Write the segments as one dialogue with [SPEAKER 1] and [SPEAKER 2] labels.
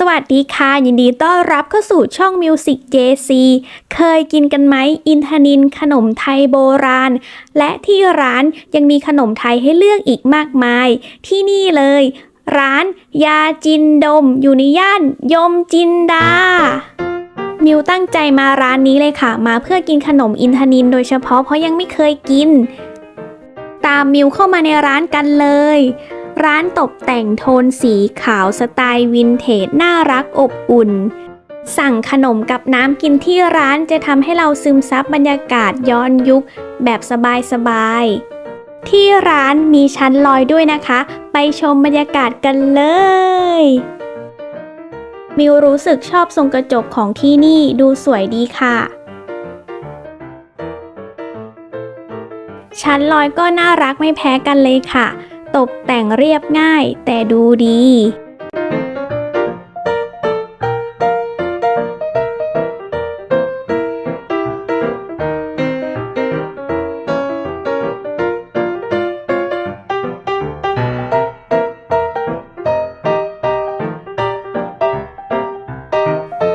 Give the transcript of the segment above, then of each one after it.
[SPEAKER 1] สวัสดีค่ะ ยินดีต้อนรับเข้าสู่ช่อง Music JC เคยกินกันไหมอินทนินขนมไทยโบราณ และที่ร้านยังมีขนมไทยให้เลือกอีกมากมาย ที่นี่เลย ร้านยาจินดม อยู่ในย่านยมจินดามิวตั้งใจมาร้านนี้เลยค่ะ มาเพื่อกินขนมอินทนินโดยเฉพาะเพราะยังไม่เคยกิน ตามมิวเข้ามาในร้านกันเลย ร้านตกแต่งโทนสีขาวสไตล์วินเทจน่ารักอบอุ่น สั่งขนมกับน้ำกินที่ร้านจะทำให้เราซึมซับบรรยากาศย้อนยุคแบบสบายๆ ที่ร้านมีชั้นลอยด้วยนะคะ ไปชมบรรยากาศกันเลยมิวรู้สึกชอบทรงกระจกของที่นี่ดูสวยดีค่ะ ชั้นลอยก็น่ารักไม่แพ้กันเลยค่ะ ตกแต่งเรียบง่ายแต่ดูดี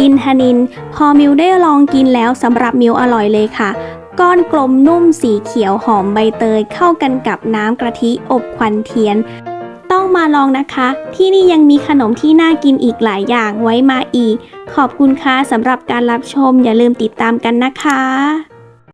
[SPEAKER 1] อินทนิน พอมิวได้ลองกินแล้วสำหรับมิวอร่อยเลยค่ะ ก้อนกลมนุ่มสีเขียวหอมใบเตยเข้ากันกับน้ำกะทิอบควันเทียน ต้องมาลองนะคะ ที่นี่ยังมีขนมที่น่ากินอีกหลายอย่างไว้มาอีก ขอบคุณค่ะสำหรับการรับชมอย่าลืมติดตามกันนะคะ